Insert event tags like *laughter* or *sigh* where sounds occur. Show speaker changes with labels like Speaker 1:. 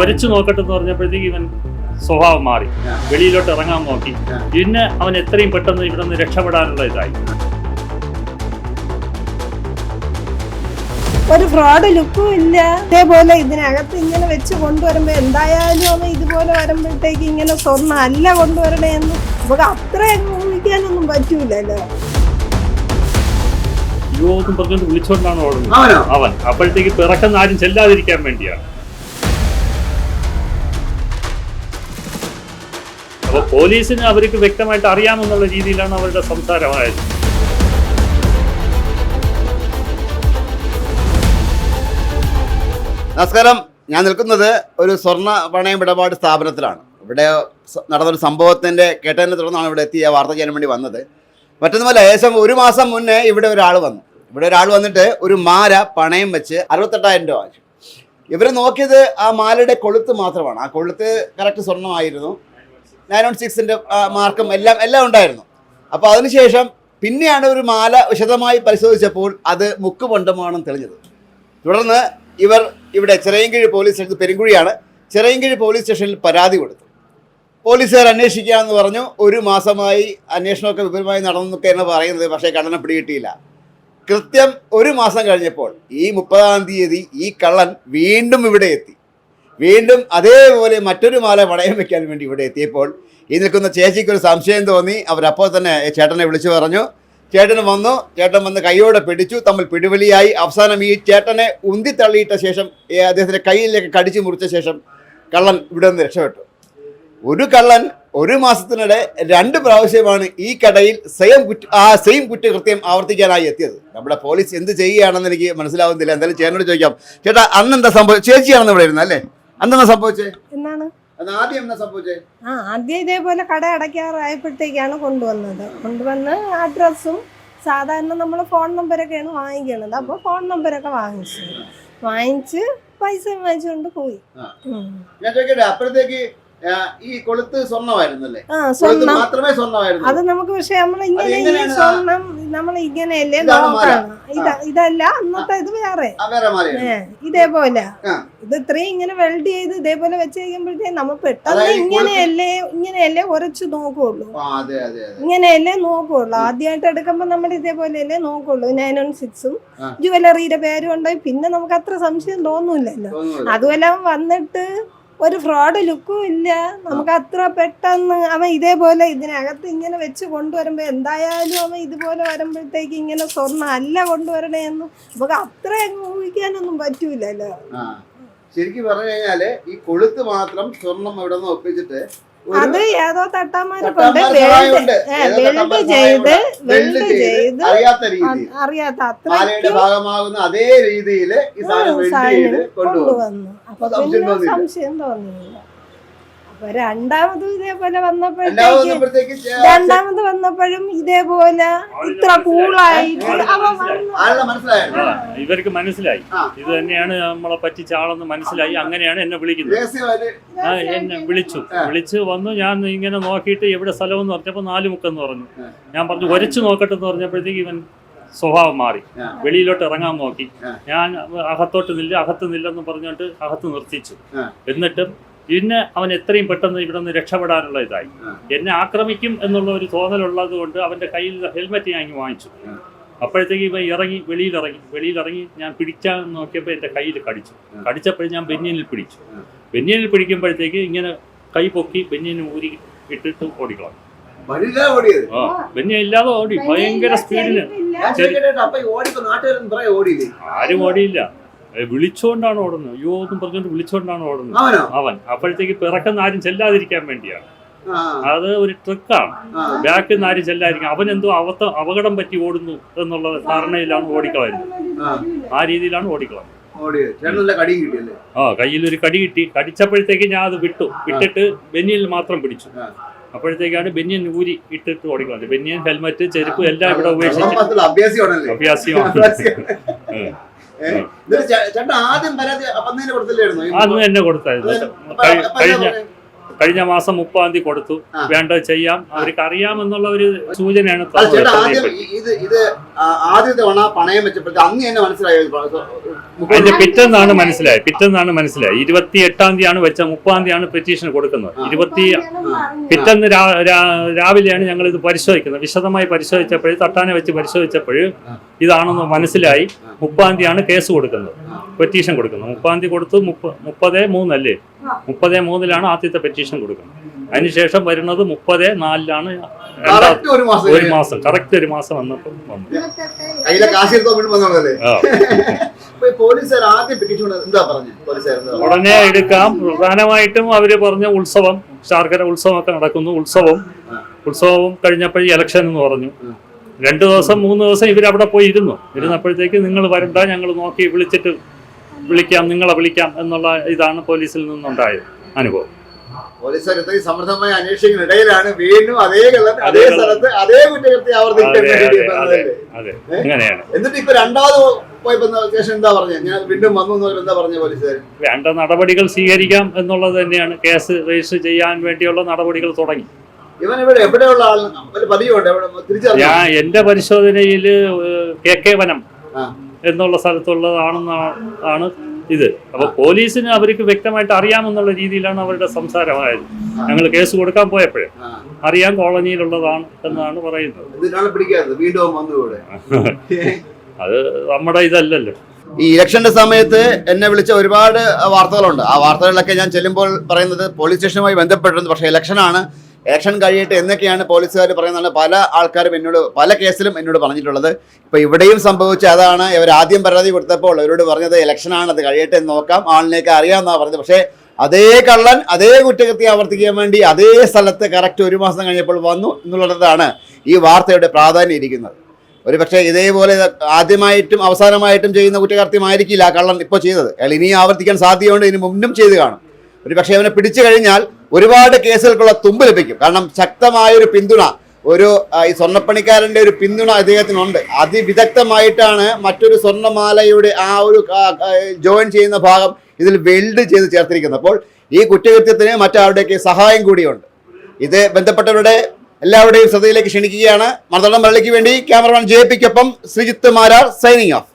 Speaker 1: ഒരച്ചു നോക്കട്ടെ എന്ന് പറഞ്ഞപ്പോഴത്തേക്ക് ഇവൻ സ്വഭാവം മാറി. വെളിയിലോട്ട് ഇറങ്ങാൻ നോക്കി. പിന്നെ അവൻ എത്രയും പെട്ടെന്ന് ഇവിടെ നിന്ന് രക്ഷപ്പെടാനുള്ള ഇതായി.
Speaker 2: ഒരു ഫ്രോഡ് ലുക്കും ഇല്ല. ഇതേപോലെ ഇതിനകത്ത് ഇങ്ങനെ വെച്ച് കൊണ്ടുവരുമ്പോ എന്തായാലും അവൻ ഇതുപോലെ വരുമ്പോഴത്തേക്ക് ഇങ്ങനെ സ്വർണം അല്ല കൊണ്ടുവരണേന്ന് നമുക്ക് അത്രയും ഊഹിക്കാനൊന്നും പറ്റൂലല്ലോ.
Speaker 1: യുവത്തും പറഞ്ഞുകൊണ്ട് വിളിച്ചുകൊണ്ടാണ് ഓടുന്നത്.
Speaker 3: അവനോ
Speaker 1: അവൻ. അപ്പോഴത്തേക്ക് പിറക്കുന്ന ആരും ചെല്ലാതിരിക്കാൻ വേണ്ടിയാണ്. അപ്പൊ പോലീസിന് അവർക്ക് വ്യക്തമായിട്ട് അറിയാമെന്നുള്ള രീതിയിലാണ് അവരുടെ സംസാരമായത്.
Speaker 3: നമസ്കാരം. ഞാൻ നിൽക്കുന്നത് ഒരു സ്വർണ പണയം ഇടപാട് സ്ഥാപനത്തിലാണ്. ഇവിടെ നടന്നൊരു സംഭവത്തിന്റെ കേട്ടതിനെ തുടർന്നാണ് ഇവിടെ എത്തിയ വാർത്ത ചെയ്യാൻ വേണ്ടി വന്നത്. മറ്റൊന്നുമല്ല ഏകദേശം ഒരു മാസം മുന്നേ ഇവിടെ ഒരാൾ വന്നു. ഇവിടെ ഒരാൾ വന്നിട്ട് ഒരു മാല പണയം വെച്ച് അറുപത്തെട്ടായിരം രൂപ വാങ്ങിച്ചു. ഇവർ നോക്കിയത് ആ മാലയുടെ കൊളുത്ത് മാത്രമാണ്. ആ കൊളുത്ത് കറക്റ്റ് സ്വർണമായിരുന്നു. നയൻ വൺ സിക്സിന്റെ മാർക്കും എല്ലാം എല്ലാം ഉണ്ടായിരുന്നു. അപ്പോൾ അതിനുശേഷം പിന്നെയാണ് ഒരു മാല വിശദമായി പരിശോധിച്ചപ്പോൾ അത് മുക്കുപണ്ടമാണെന്ന് തെളിഞ്ഞത്. തുടർന്ന് ഇവർ ഇവിടെ ചിറയൻകീഴ് പോലീസ് സ്റ്റേഷൻ പെരുങ്കുഴിയാണ് ചിറയൻകീഴ് പോലീസ് സ്റ്റേഷനിൽ പരാതി കൊടുത്തു. പോലീസുകാർ അന്വേഷിക്കാമെന്ന് പറഞ്ഞു. ഒരു മാസമായി അന്വേഷണമൊക്കെ വിപുലമായി നടന്നൊക്കെ എന്ന് പറയുന്നത് പക്ഷേ കള്ളനെ പിടികിട്ടിയില്ല. കൃത്യം ഒരു മാസം കഴിഞ്ഞപ്പോൾ ഈ മുപ്പതാം തീയതി ഈ കള്ളൻ വീണ്ടും ഇവിടെ എത്തി. വീണ്ടും അതേപോലെ മറ്റൊരു മാല പണയം വയ്ക്കാൻ വേണ്ടി ഇവിടെ എത്തിയപ്പോൾ ഈ നിൽക്കുന്ന ചേച്ചിക്കൊരു സംശയം തോന്നി. അവരപ്പോൾ തന്നെ ചേട്ടനെ വിളിച്ചു പറഞ്ഞു. ചേട്ടൻ വന്നു. ചേട്ടൻ വന്ന് കൈയോടെ പിടിച്ചു. തമ്മിൽ പിടിവലിയായി. അവസാനം ഈ ചേട്ടനെ ഉന്തി തള്ളിയിട്ട ശേഷം അദ്ദേഹത്തിന്റെ കയ്യിലേക്ക് കടിച്ചു മുറിച്ച ശേഷം കള്ളൻ ഇവിടെ നിന്ന് രക്ഷപ്പെട്ടു. ഒരു കള്ളൻ ഒരു മാസത്തിനിടെ രണ്ട് പ്രാവശ്യമാണ് ഈ കടയിൽ സെയിം കുറ്റ ആ സെയിം കുറ്റകൃത്യം ആവർത്തിക്കാനായി എത്തിയത്. നമ്മുടെ പോലീസ് എന്ത് ചെയ്യുകയാണെന്ന് എനിക്ക് മനസ്സിലാവുന്നില്ല. എന്തായാലും ചേട്ടനോട് ചോദിക്കാം. ചേട്ടാ അന്ന് എന്താ സംഭവം? ചേച്ചിയാണെന്ന് ഇവിടെ ഇരുന്നത് അല്ലേ സംഭവിച്ചേ?
Speaker 2: എന്നാണ്
Speaker 3: ആദ്യം എന്താ സംഭവിച്ചേ?
Speaker 2: ആ ആദ്യം ഇതേപോലെ കട അടയ്ക്കാറായപ്പോഴത്തേക്കാണ് കൊണ്ടുവന്നത്. കൊണ്ടുവന്ന് അഡ്രസ്സും സാധാരണ നമ്മൾ ഫോൺ നമ്പരൊക്കെയാണ് വാങ്ങിക്കണത്. അപ്പോൾ ഫോൺ നമ്പരൊക്കെ വാങ്ങിച്ചു. വാങ്ങിച്ച് പൈസ വാങ്ങിച്ചുകൊണ്ട് പോയി.
Speaker 3: അപ്പോഴത്തേക്ക് ഈ കൊളുത്ത്
Speaker 2: സ്വർണമായിരുന്നല്ലേ
Speaker 3: മാത്രമേ സ്വർണമായിരുന്നു
Speaker 2: അത് നമുക്ക് പക്ഷെ നമ്മൾ ഇങ്ങനെ ഈ? സ്വർണം നമ്മൾ ഇങ്ങനെയല്ലേ. നോക്കണം ഇത ഇതല്ല അന്നത്തെ ഇത് വേറെ. ഇതേപോലെ. ഇത് ഇത്രയും ഇങ്ങനെ വെൽഡ് ചെയ്ത് ഇതേപോലെ വെച്ച് കഴിയുമ്പോഴത്തേ നമ്മൾ പെട്ടെന്ന് ഇങ്ങനെയല്ലേ ഇങ്ങനെയല്ലേ ഉറച്ചു നോക്കുള്ളൂ. ഇങ്ങനെയല്ലേ നോക്കുള്ളൂ. ആദ്യമായിട്ട് എടുക്കുമ്പോ നമ്മൾ ഇതേപോലെയല്ലേ നോക്കുള്ളൂ. നയൻ വൺ സിക്സും. ജുവലറിയുടെ പേരും ഉണ്ടായി പിന്നെ നമുക്ക് അത്ര സംശയം തോന്നൂലല്ലോ
Speaker 3: തോന്നുന്നില്ല.
Speaker 2: അതുമെല്ലാം വന്നിട്ട് ഒരു ഫ്രോഡ് ലുക്കും ഇല്ല. നമുക്ക് അത്ര പെട്ടെന്ന് അവൻ ഇതേപോലെ ഇതിനകത്ത് ഇങ്ങനെ വെച്ച് കൊണ്ടുവരുമ്പോൾ എന്തായാലും അവൻ ഇതുപോലെ വരുമ്പോഴത്തേക്ക് ഇങ്ങനെ സ്വർണം അല്ല കൊണ്ടുവരണേന്ന് നമുക്ക് അത്ര ഊഹിക്കാനൊന്നും പറ്റൂലല്ലോ.
Speaker 3: ശരിക്കും പറഞ്ഞു കഴിഞ്ഞാൽ ഈ കൊളുത്ത് മാത്രം സ്വർണം ഇവിടെ നിന്ന് ഒപ്പിച്ചിട്ട്
Speaker 2: അത് ഏതോ തട്ടാമാരെ കൊണ്ട് വെൽഡ് ചെയ്ത് വെൽഡ്
Speaker 3: ചെയ്ത് അറിയാത്ത ഭാഗമാകുന്ന അതേ രീതിയിൽ ഈ സാധനം വെൽഡ് ചെയ്ത്
Speaker 2: കൊണ്ടുവന്നു. അപ്പൊ
Speaker 3: സംശയം
Speaker 2: തോന്നുന്നില്ല
Speaker 3: തോന്നിയില്ല.
Speaker 2: അപ്പൊ രണ്ടാമതും ഇതേപോലെ വന്നപ്പോഴത്തേക്ക് രണ്ടാമത് വന്നപ്പോഴും ഇതേപോലെ ഇത്ര കൂളായിട്ട്
Speaker 1: ഇവർക്ക് മനസ്സിലായി. ഇത് തന്നെയാണ് നമ്മളെ പറ്റിച്ച ആളെന്ന് മനസ്സിലായി. അങ്ങനെയാണ് എന്നെ വിളിക്കുന്നത്. എന്നെ വിളിച്ചു. വിളിച്ച് വന്നു. ഞാൻ ഇങ്ങനെ നോക്കിയിട്ട് എവിടെ സ്ഥലം എന്ന് പറഞ്ഞപ്പോൾ നാല് മുക്കെന്ന് പറഞ്ഞു ഞാൻ പറഞ്ഞു ഒരച്ചു നോക്കട്ടെന്ന് പറഞ്ഞപ്പോഴത്തേക്ക് ഇവൻ സ്വഭാവം മാറി. വെളിയിലോട്ട് ഇറങ്ങാൻ നോക്കി. ഞാൻ അകത്തോട്ട് നില്ല അകത്ത് നില്ലെന്ന് പറഞ്ഞോട്ട് അകത്ത് നിർത്തിച്ചു. എന്നിട്ട് പിന്നെ അവൻ എത്രയും പെട്ടെന്ന് ഇവിടെ നിന്ന് രക്ഷപ്പെടാനുള്ള ഇതായി. എന്നെ ആക്രമിക്കും എന്നുള്ള ഒരു തോന്നലുള്ളത് കൊണ്ട് അവന്റെ കയ്യിൽ ഹെൽമെറ്റ് ഞാൻ വാങ്ങിച്ചു. അപ്പോഴത്തേക്ക് ഇവൻ ഇറങ്ങി വെളിയിലിറങ്ങി. വെളിയിലിറങ്ങി ഞാൻ പിടിച്ചാന്ന് നോക്കിയപ്പോൾ എന്റെ കയ്യിൽ കടിച്ചു.
Speaker 3: കടിച്ചപ്പോഴും
Speaker 1: കടിച്ചപ്പോൾ ഞാൻ ബെന്യനിൽ പിടിച്ചു. ബെന്യനിൽ പിടിക്കുമ്പോഴത്തേക്ക് ഇങ്ങനെ കൈ പൊക്കി ബെന്യനിൽ ഊരി ഇട്ടിട്ട് ഓടിക്കളാം
Speaker 3: വഴിയിലാ ഓടിയത്?
Speaker 1: ആ ബെന്യ ഇല്ലാതെ ഓടി. ഭയങ്കര സ്പീഡിന് ആരും ഓടിയില്ല. ഏ, വിളിച്ചുകൊണ്ടാണ് ഓടുന്നത് അയ്യോ എന്നും പറഞ്ഞുകൊണ്ട് വിളിച്ചുകൊണ്ടാണ് ഓടുന്നത് അവൻ അപ്പോഴത്തേക്ക് പിറക്കുന്ന ആരും ചെല്ലാതിരിക്കാൻ വേണ്ടിയാണ് അത് ഒരു ട്രിക്കാണ് ബാക്കിൽ നിന്ന് ആരും ചെല്ലാതിരിക്കും അവൻ എന്തോ അവത്ത അപകടം പറ്റി ഓടുന്നു എന്നുള്ള ധാരണയിലാണ് ഓടിക്കളയുന്നത്
Speaker 3: ആ
Speaker 1: രീതിയിലാണ്
Speaker 3: ഓടിക്കളഞ്ഞത്
Speaker 1: ആ കയ്യിൽ ഒരു കടി കിട്ടി കടിച്ചപ്പോഴത്തേക്ക് ഞാൻ അത് വിട്ടു വിട്ടിട്ട് ബെന്നിയിൽ മാത്രം പിടിച്ചു. അപ്പോഴത്തേക്കാണ് ബെന്നിയൻ ഊരി ഇട്ടിട്ട് ഓടിക്കളഞ്ഞത് ബെന്നിയൻ ഹെൽമറ്റ് ചെരുപ്പ് എല്ലാം ഇവിടെ ഉപേക്ഷിച്ചു അഭ്യാസിയാണ്
Speaker 3: ചേട്ടൻ ആദ്യം പരാതി കൊടുത്തില്ലായിരുന്നു?
Speaker 1: അന്ന് തന്നെ കൊടുത്തായിരുന്നു. കഴിഞ്ഞ കഴിഞ്ഞ മാസം മുപ്പാം തീയതി കൊടുത്തു.
Speaker 3: വേണ്ട
Speaker 1: വേണ്ടത് ചെയ്യാം. അവർക്ക് അറിയാമെന്നുള്ള ഒരു സൂചനയാണ്
Speaker 3: ഇത് ഇത് ആദ്യ തവണ പണയം വെച്ചപ്പോഴത്തെ അന്ന് തന്നെ മനസ്സിലായി?
Speaker 1: പിറ്റെന്നാണ് മനസ്സിലായത്. പിറ്റെന്നാണ് മനസ്സിലായത്. ഇരുപത്തി എട്ടാം തീയതിയാണ് വെച്ച മുപ്പതാം തീയതിയാണ് പെറ്റീഷൻ കൊടുക്കുന്നത്. ഇരുപത്തി പിറ്റേന്ന് രാവിലെയാണ് ഞങ്ങൾ ഇത് പരിശോധിക്കുന്നത്. വിശദമായി പരിശോധിച്ചപ്പോൾ തട്ടാനെ വെച്ച് പരിശോധിച്ചപ്പോൾ ഇതാണെന്ന് മനസ്സിലായി. മുപ്പതാം തീയതിയാണ് കേസ് കൊടുക്കുന്നത്. പെറ്റീഷൻ കൊടുക്കുന്നത്. മുപ്പതാം തീയതി കൊടുത്ത് മുപ്പ മുപ്പതേ മൂന്നല്ലേ? മുപ്പതേ മൂന്നിലാണ് ആദ്യത്തെ പെറ്റീഷൻ കൊടുക്കുന്നത്. അതിനുശേഷം വരുന്നത് മുപ്പത് നാലിലാണ്.
Speaker 3: ഒരു മാസം
Speaker 1: കറക്റ്റ് ഒരു മാസം വന്നപ്പോൾ ഉടനെ എടുക്കാം. പ്രധാനമായിട്ടും അവർ പറഞ്ഞ ഉത്സവം ശാർക്കര ഉത്സവമൊക്കെ നടക്കുന്നു ഉത്സവം. ഉത്സവം കഴിഞ്ഞപ്പോൾ ഇലക്ഷൻ എന്ന് പറഞ്ഞു. രണ്ടു ദിവസം മൂന്ന് ദിവസം ഇവർ അവിടെ പോയി ഇരുന്നു ഇരുന്നപ്പോഴത്തേക്ക് നിങ്ങൾ വരണ്ട ഞങ്ങൾ നോക്കി വിളിച്ചിട്ട് വിളിക്കാം നിങ്ങളെ വിളിക്കാം എന്നുള്ള ഇതാണ് പോലീസിൽ നിന്നുണ്ടായത് അനുഭവം.
Speaker 3: പോലീസുകാർ ഇത്രയും സമൃദ്ധമായി അന്വേഷിക്കുന്ന ഇടയിലാണ് വീണ്ടും അതേ കള്ളൻ അതേ സ്ഥലത്ത് അതേ കുറ്റകൃത്യം ആവർത്തിക്കാൻ എന്നിട്ട് ഇപ്പൊ രണ്ടാമത് എന്താ പറഞ്ഞത് വീണ്ടും വന്നു എന്താ പറഞ്ഞ പോലീസുകാർ
Speaker 1: വേണ്ട നടപടികൾ സ്വീകരിക്കാം എന്നുള്ളത് തന്നെയാണ് കേസ് രജിസ്റ്റർ ചെയ്യാൻ വേണ്ടിയുള്ള നടപടികൾ തുടങ്ങി.
Speaker 3: ഇവൻ ഇവിടെ എവിടെയുള്ള ആൾ
Speaker 1: ഞാൻ എന്റെ പരിശോധനയിൽ കെ കെ വനം. എന്നുള്ള സ്ഥലത്തുള്ളതാണെന്നാണ് ഇത്. അപ്പൊ പോലീസിന് അവർക്ക് വ്യക്തമായിട്ട് അറിയാമെന്നുള്ള രീതിയിലാണ് അവരുടെ സംസാരമായത്. ഞങ്ങൾ കേസ് കൊടുക്കാൻ പോയപ്പോഴേ.
Speaker 3: അറിയാം
Speaker 1: അറിയാൻ കോളനിയിലുള്ളതാണ് എന്നാണ് പറയുന്നത്. *laughs* അത് നമ്മുടെ ഇതല്ലല്ലോ.
Speaker 3: ഈ ഇലക്ഷന്റെ സമയത്ത് എന്നെ വിളിച്ച ഒരുപാട് വാർത്തകളുണ്ട്. ആ വാർത്തകളിലൊക്കെ ഞാൻ ചെല്ലുമ്പോൾ പറയുന്നത് പോലീസ് സ്റ്റേഷനുമായി ബന്ധപ്പെട്ടിരുന്നു. പക്ഷേ ഇലക്ഷനാണ്. ഇലക്ഷൻ കഴിയട്ടെ എന്നൊക്കെയാണ് പോലീസുകാർ പറയുന്നത്. പല ആൾക്കാരും എന്നോട് പല കേസിലും എന്നോട് പറഞ്ഞിട്ടുള്ളത്. ഇപ്പോൾ ഇവിടെയും സംഭവിച്ച അതാണ്. ഇവർ ആദ്യം പരാതി കൊടുത്തപ്പോൾ അവരോട് പറഞ്ഞത് ഇലക്ഷനാണ് അത് കഴിയട്ടെ എന്ന് നോക്കാം. ആളിനെയൊക്കെ അറിയാമെന്നാണ് പറഞ്ഞത്. പക്ഷേ അതേ കള്ളൻ അതേ കുറ്റകൃത്യം ആവർത്തിക്കാൻ വേണ്ടി അതേ സ്ഥലത്ത് കറക്റ്റ് ഒരു മാസം കഴിഞ്ഞപ്പോൾ വന്നു എന്നുള്ളതാണ് ഈ വാർത്തയുടെ പ്രാധാന്യം ഇരിക്കുന്നത്. ഒരു പക്ഷേ ഇതേപോലെ ആദ്യമായിട്ടും അവസാനമായിട്ടും ചെയ്യുന്ന കുറ്റകൃത്യമായിരിക്കില്ല ആ കള്ളൻ ഇപ്പോൾ ചെയ്തത്. അയാൾ ഇനിയും ആവർത്തിക്കാൻ സാധ്യതയുണ്ട് ഇനി മുന്നും ചെയ്ത് കാണും. ഒരു പക്ഷേ അവനെ പിടിച്ചു കഴിഞ്ഞാൽ ഒരുപാട് കേസുകൾക്കുള്ള തുമ്പ് ലഭിക്കും. കാരണം ശക്തമായ ഒരു പിന്തുണ ഒരു ഈ സ്വർണപ്പണിക്കാരന്റെ ഒരു പിന്തുണ അദ്ദേഹത്തിനുണ്ട്. അതിവിദഗ്ധമായിട്ടാണ് മറ്റൊരു സ്വർണമാലയുടെ ആ ഒരു ജോയിൻ ചെയ്യുന്ന ഭാഗം ഇതിൽ വെൽഡ് ചെയ്ത് ചേർത്തിരിക്കുന്നത്. അപ്പോൾ ഈ കുറ്റകൃത്യത്തിന് മറ്റാരുടെയൊക്കെ സഹായം കൂടിയുണ്ട്. ഇത് ബന്ധപ്പെട്ടവരുടെ എല്ലാവരുടെയും ശ്രദ്ധയിലേക്ക് ക്ഷണിക്കുകയാണ്. മർദ്ദളം മരളിക്ക് വേണ്ടി ക്യാമറമാൻ ജെ പിക്കൊപ്പം ശ്രീജിത്ത് മാരാർ സൈനിങ് ഓഫ്.